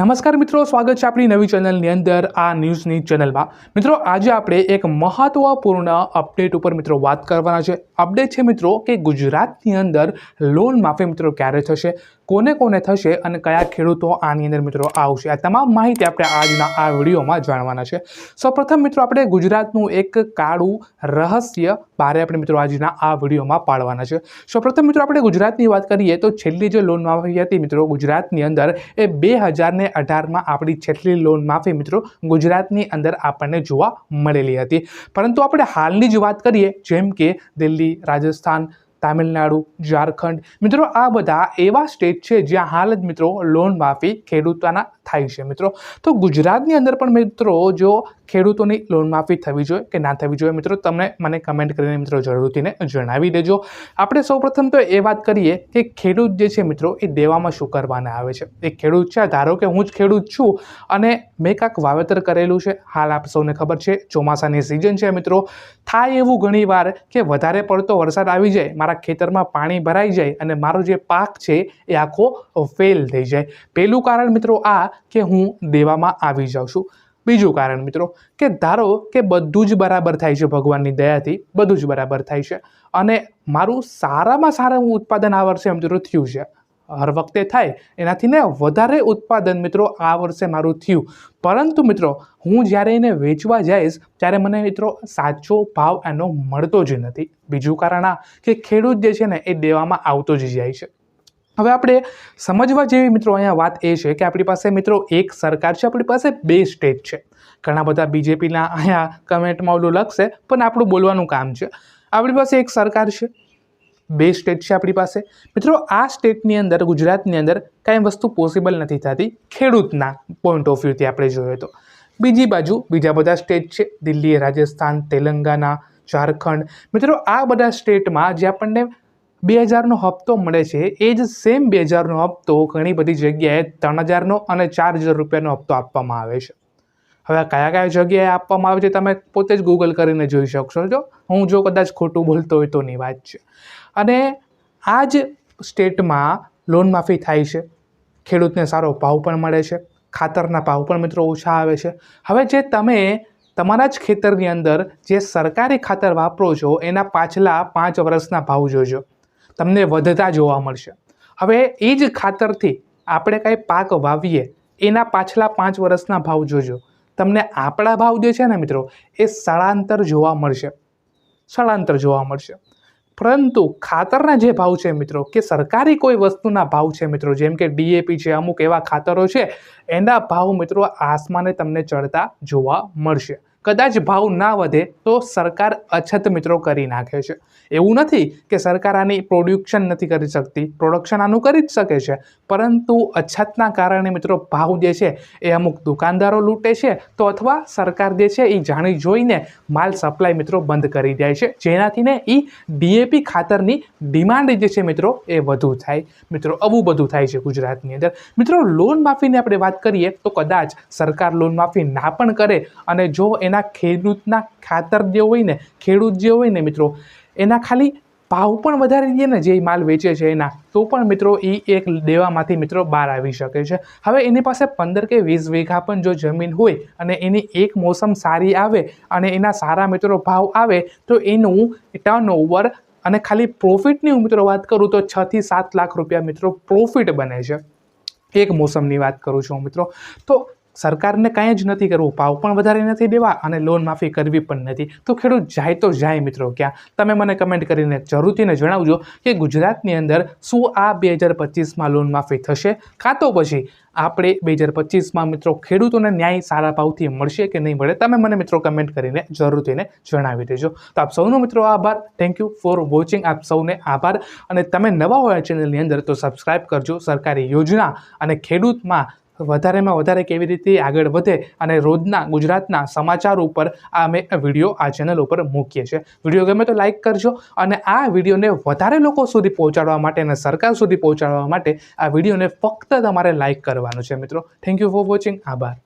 નમસ્કાર મિત્રો, સ્વાગત છે આપણી નવી ચેનલની અંદર, આ ન્યૂઝની ચેનલમાં. મિત્રો, આજે આપણે એક મહત્વપૂર્ણ અપડેટ ઉપર મિત્રો વાત કરવાના છે. અપડેટ છે મિત્રો કે ગુજરાતની અંદર લોન માફી મિત્રો ક્યારે થશે, કોને કોને થશે અને કયા ખેડૂતો આની અંદર મિત્રો આવશે. આ તમામ માહિતી આપણે આજના આ વિડીયોમાં જાણવાના છે. સૌપ્રથમ મિત્રો, આપણે ગુજરાતનું એક કાળું રહસ્ય બારે આપણે મિત્રો આજના આ વિડીયોમાં પાડવાના છે. સૌપ્રથમ મિત્રો, આપણે ગુજરાતની વાત કરીએ તો છેલ્લી જે લોન માફી હતી મિત્રો, ગુજરાતની અંદર એ બે હજારને અઢારમાં આપણી છેલ્લી લોન માફી મિત્રો ગુજરાતની અંદર આપણને જોવા મળેલી હતી. પરંતુ આપણે હાલની જ વાત કરીએ, જેમ કે દિલ્હી, રાજસ્થાન, તામિલનાડુ, ઝારખંડ. મિત્રો, આ બધા એવા સ્ટેટ છે જ્યાં હાલ જ મિત્રો લોન માફી ખેડૂતોના થાય છે મિત્રો. તો ગુજરાતની અંદર પણ મિત્રો, જો ખેડૂતોની લોન માફી થવી જોઈએ કે ના થવી જોઈએ મિત્રો, તમને મને કમેન્ટ કરીને મિત્રો જરૂરથીને જણાવી દેજો. આપણે સૌપ્રથમ તો એ વાત કરીએ કે ખેડૂત જે છે મિત્રો, એ દેવામાં શું કરવાના આવે છે? એ ખેડૂત છે, ધારો કે હું જ ખેડૂત છું અને મેં કાંક વાવેતર કરેલું છે. હાલ આપ સૌને ખબર છે, ચોમાસાની સિઝન છે મિત્રો. થાય એવું ઘણીવાર કે વધારે પડતો વરસાદ આવી જાય, મારા ખેતરમાં પાણી ભરાઈ જાય અને મારો જે પાક છે એ આખો ફેલ થઈ જાય. પહેલું કારણ મિત્રો આ કે હું દેવામાં આવી જાઉં છું. બીજું કારણ મિત્રો કે ધારો કે બધું જ બરાબર થાય છે ભગવાનની દયાથી, બધું જ બરાબર થાય છે અને મારું સારામાં સારું ઉત્પાદન આ વર્ષે મિત્રો થયું છે. હર વખતે થાય, એનાથી ને વધારે ઉત્પાદન મિત્રો આ વર્ષે મારું થયું. પરંતુ મિત્રો, હું જ્યારે એને વેચવા જઈશ, ત્યારે મને મિત્રો સાચો ભાવ એનો મળતો જ નથી. બીજું કારણ આ કે ખેડૂત જે છે ને, એ દેવામાં આવતો જ જાય છે. હવે આપણે સમજવા જેવી મિત્રો અહીંયા વાત એ છે કે આપણી પાસે મિત્રો એક સરકાર છે, આપણી પાસે બે સ્ટેટ છે. ઘણા બધા બીજેપીના અહીંયા કમેન્ટમાં ઓલું લખશે, પણ આપણું બોલવાનું કામ છે. આપણી પાસે એક સરકાર છે, બે સ્ટેટ છે આપણી પાસે. મિત્રો, આ સ્ટેટની અંદર, ગુજરાતની અંદર કાંઈ વસ્તુ પોસિબલ નથી થતી, ખેડૂતના પોઈન્ટ ઓફ વ્યૂથી આપણે જોઈએ તો. બીજી બાજુ બીજા બધા સ્ટેટ છે, દિલ્હી, રાજસ્થાન, તેલંગાના, ઝારખંડ. મિત્રો, આ બધા સ્ટેટમાં જે આપણને બે હજારનો હપ્તો મળે છે. એ જ સેમ બે હજારનો હપ્તો ઘણી બધી જગ્યાએ ત્રણ હજારનો અને ચાર હજાર રૂપિયાનો હપ્તો આપવામાં આવે છે. હવે કયા કયા જગ્યાએ આપવામાં આવે છે તમે પોતે જ ગૂગલ કરીને જોઈ શકશો. જો, હું જો કદાચ ખોટું બોલતો હોય તોની વાત છે. અને આ જ સ્ટેટમાં લોન માફી થાય છે. ખેડૂતને સારો ભાવ પણ મળે છે. ખાતરના ભાવ પણ મિત્રો ઓછા આવે છે. હવે જે તમે તમારા જ ખેતરની અંદર જે સરકારી ખાતર વાપરો છો, એના પાછલા પાંચ વર્ષના ભાવ જોજો. તમને વધતા જોવા મળશે. હવે એ જ ખાતરથી આપણે કાંઈ પાક વાવીએ, એના પાછલા પાંચ વર્ષના ભાવ જોજો. તમને આપણા ભાવ જે છે ને મિત્રો, એ સ્થળાંતર જોવા મળશે. સ્થળાંતર જોવા મળશે. પરંતુ ખાતરના જે ભાવ છે મિત્રો, કે સરકારી કોઈ વસ્તુના ભાવ છે મિત્રો, જેમ કે ડીએપી છે, અમુક એવા ખાતરો છે, એના ભાવ મિત્રો આસમાને તમને ચડતા જોવા મળશે. કદાચ ભાવ ના વધે તો સરકાર અછત મિત્રો કરી નાખે છે. એવું નથી કે સરકાર આની પ્રોડ્યુક્શન નથી કરી શકતી. પ્રોડક્શન આનું કરી જ શકે છે. પરંતુ અછતના કારણે મિત્રો ભાવ જે છે એ અમુક દુકાનદારો લૂંટે છે તો અથવા સરકાર જે છે એ જાણી જોઈને માલ સપ્લાય મિત્રો બંધ કરી દે છે. જેનાથી ને એ ડીએપી ખાતરની ડિમાન્ડ જે છે મિત્રો એ વધુ થાય. મિત્રો, આવું બધું થાય છે ગુજરાતની અંદર. મિત્રો લોન માફીની આપણે વાત કરીએ તો કદાચ સરકાર લોન માફી ના પણ કરે અને જો એના ખેડૂતના ખાતર જે હોય ને, ખેડૂત જે હોય ને મિત્રો, એના ખાલી ભાવ પણ વધારી દઈએ ને જે માલ વેચે છે એના, તો પણ મિત્રો એ એક દેવામાંથી મિત્રો બહાર આવી શકે છે. હવે એની પાસે પંદર કે વીસ વીઘા પણ જો જમીન હોય અને એની એક મોસમ સારી આવે અને એના સારા મિત્રો ભાવ આવે, તો એનું ટર્ન ઓવર અને ખાલી પ્રોફિટની હું મિત્રો વાત કરું તો છથી સાત લાખ રૂપિયા મિત્રો પ્રોફિટ બને છે. એક મોસમની વાત કરું છું મિત્રો. તો સરકારને કાંઈ જ નથી કરવું ભાવ પણ વધારે નથી દેવા અને લોન માફી કરવી પણ નથી. તો ખેડૂત જાય તો જાય મિત્રો ક્યાં? તમે મને કમેન્ટ કરીને જરૂરથીને જણાવજો કે ગુજરાતની અંદર શું આ બે હજાર પચીસમાં લોન માફી થશે? કાં તો પછી આપણે બે હજાર પચીસમાં મિત્રો ખેડૂતોને ન્યાય સારા ભાવથી મળશે કે નહીં મળે, તમે મને મિત્રો કમેન્ટ કરીને જરૂરથીને જણાવી દેજો. તો આપ સૌનો મિત્રો આભાર. થેન્ક યુ ફોર વોચિંગ આપ સૌને આભાર. અને તમે નવા હોય ચેનલની અંદર તો સબસ્ક્રાઈબ કરજો. સરકારી યોજના અને ખેડૂતમાં વધારેમાં વધારે કેવી રીતે આગળ વધે અને રોજના ગુજરાતના સમાચાર ઉપર આ અમે વીડિયો આ ચેનલ ઉપર મૂકીએ છીએ. વીડિયો ગમે તો લાઇક કરજો અને આ વિડીયોને વધારે લોકો સુધી પહોંચાડવા માટે અને સરકાર સુધી પહોંચાડવા માટે આ વિડીયોને ફક્ત તમારે લાઇક કરવાનું છે મિત્રો. થેન્ક યુ ફોર વોચિંગ આભાર.